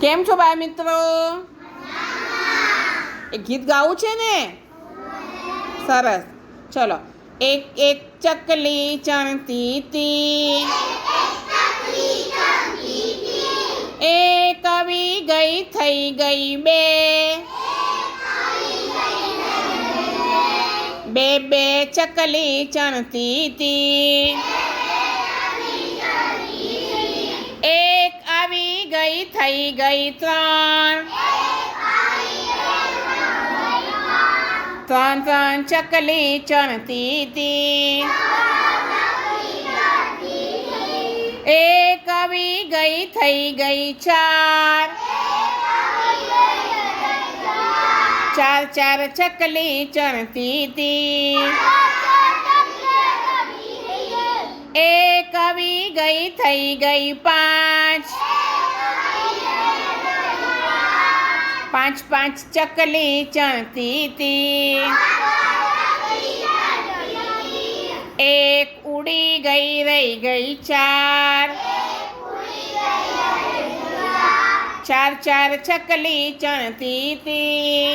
કેમ છો બાળ મિત્રો એક ગીત ગાવું છે ને સરસ ચલો એક એક ચકલી ચણતી તી એક આવી ગઈ થઈ ગઈ બે બે બે ચકલી ચણતી તી થઈ ગઈ ત્રણ ત્રણ ત્રણ ચકલી ચણતી તી એક આવી ગઈ થઈ ગઈ ચાર ચાર ચાર ચકલી ચણતી તી એક આવી ગઈ થઈ ગઈ પાંચ पाँच पाँच चकली चलती थी। एक उड़ी गई रह गई चार। चार चार चकली चलती थी।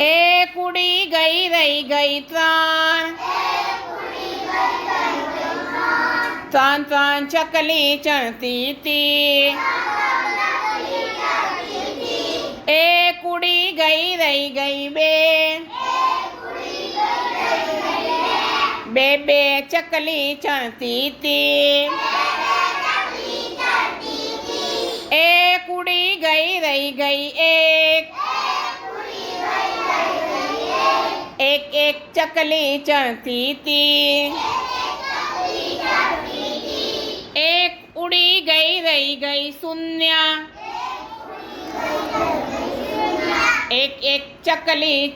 एक उड़ी गई रह गई त्रान त्रान त्रान चकली चलती थी। ઉડી ગઈ રહી ગઈ બે બે બે ચકલી ચણતી તી એક ઉડી ગઈ રહી ગઈ એક એક એક ચકલી ચણતી તી એક ઉડી ગઈ રહી ગઈ શૂન્ય एक एक चकली